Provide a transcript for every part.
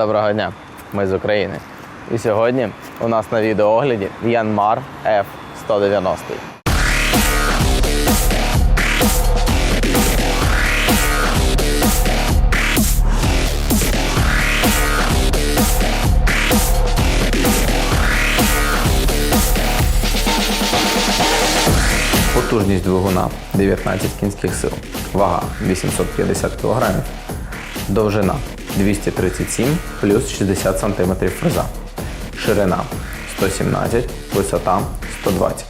Доброго дня, ми з України. І сьогодні у нас на відеоогляді Янмар F190. Потужність двигуна 19 кінських сил, вага 850 кг, довжина 237 плюс 60 см фреза, ширина 117, висота 120.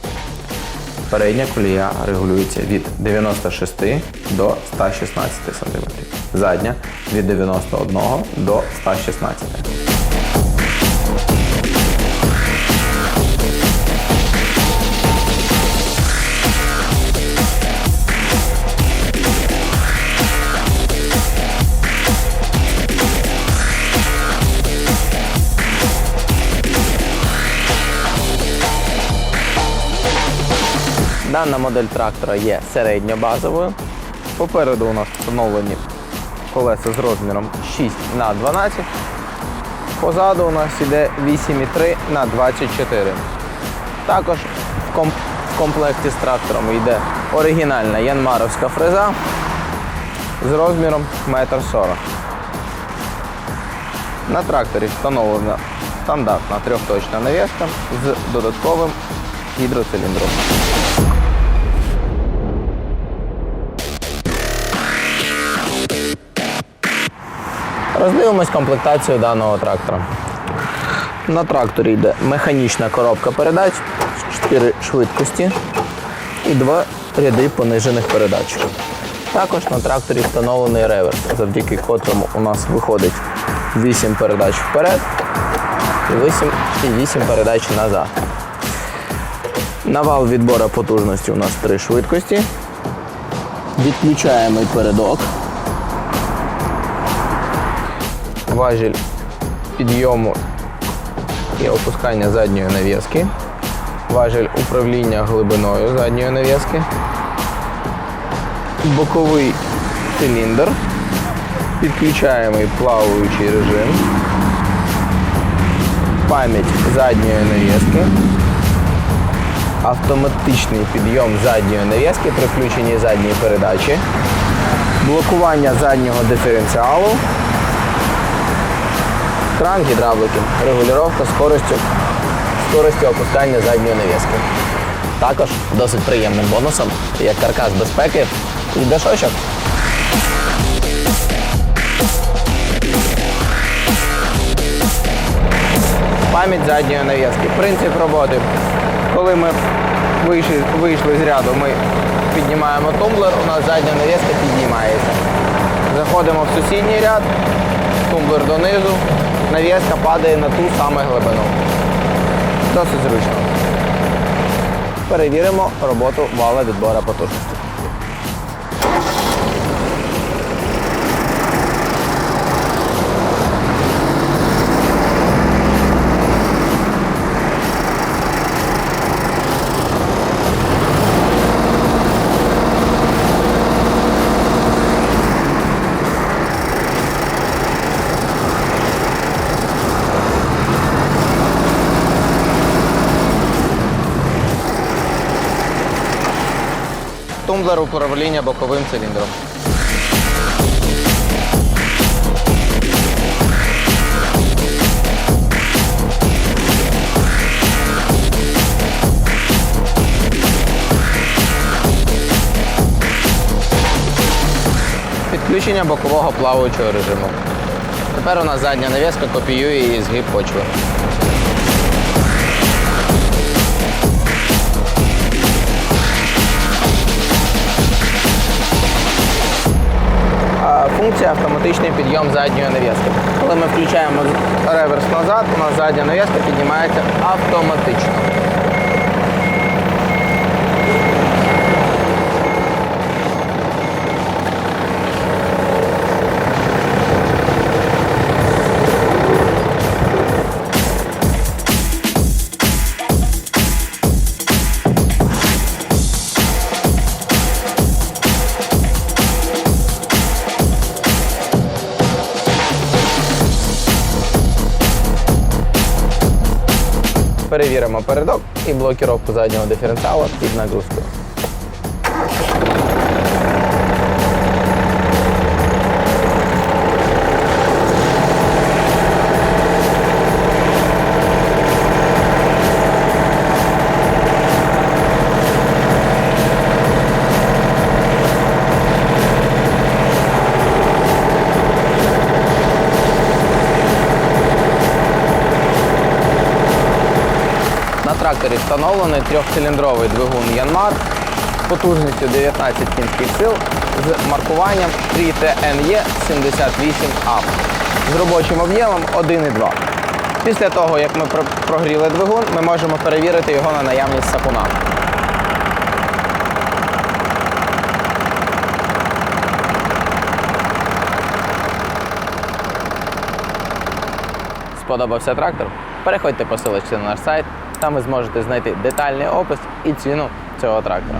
Передня колія регулюється від 96 до 116 см, задня від 91 до 116 Дана модель трактора є середньобазовою. Попереду у нас встановлені колеса з розміром 6 на 12. Позаду у нас йде 8,3 на 24. Також в комплекті з трактором йде оригінальна янмаровська фреза з розміром 1,40 м. На тракторі встановлена стандартна трьохточна навіска з додатковим гідроциліндром. Роздивимось комплектацію даного трактора. На тракторі йде механічна коробка передач, 4 швидкості і 2 ряди понижених передач. Також на тракторі встановлений реверс, завдяки котрому у нас виходить 8 передач вперед і 8, і 8 передач назад. На вал відбору потужності у нас 3 швидкості. Відключаємо передок. Важіль підйому і опускання задньої навіски, важіль управління глибиною задньої навіски, боковий циліндр, підключаємий плаваючий режим, пам'ять задньої навіски, автоматичний підйом задньої навіски при включенні задньої передачі, блокування заднього диференціалу, кран гідравлики, регулювання скоростю, скорості опускання задньої навіски. Також досить приємним бонусом є каркас безпеки і дешочок. Пам'ять задньої навіски. Принцип роботи. Коли ми вийшли, вийшли з ряду, ми піднімаємо тумблер, у нас задня навіска піднімається. Заходимо в сусідній ряд, тумблер донизу, навіска падає на ту саме глибину. Досить зручно. Перевіримо роботу вала відбора потужності. Тумблер управління боковим циліндром. Підключення бокового плаваючого режиму. Тепер у нас задня навіска копіює її згиб почви. Функція автоматичний підйом задньої навіски. Коли ми включаємо реверс назад, у нас задня нав'язка піднімається автоматично. Перевіримо передок і блокіровку заднього диференціала під нагрузкою. На тракторі встановлений трьохциліндровий двигун Янмар з потужністю 19 кінських сил з маркуванням 3TNE78A з робочим об'ємом 1,2. Після того, як ми прогріли двигун, ми можемо перевірити його на наявність сапуна. Сподобався трактор? Переходьте по ссылочці на наш сайт, там ви зможете знайти детальний опис і ціну цього трактора.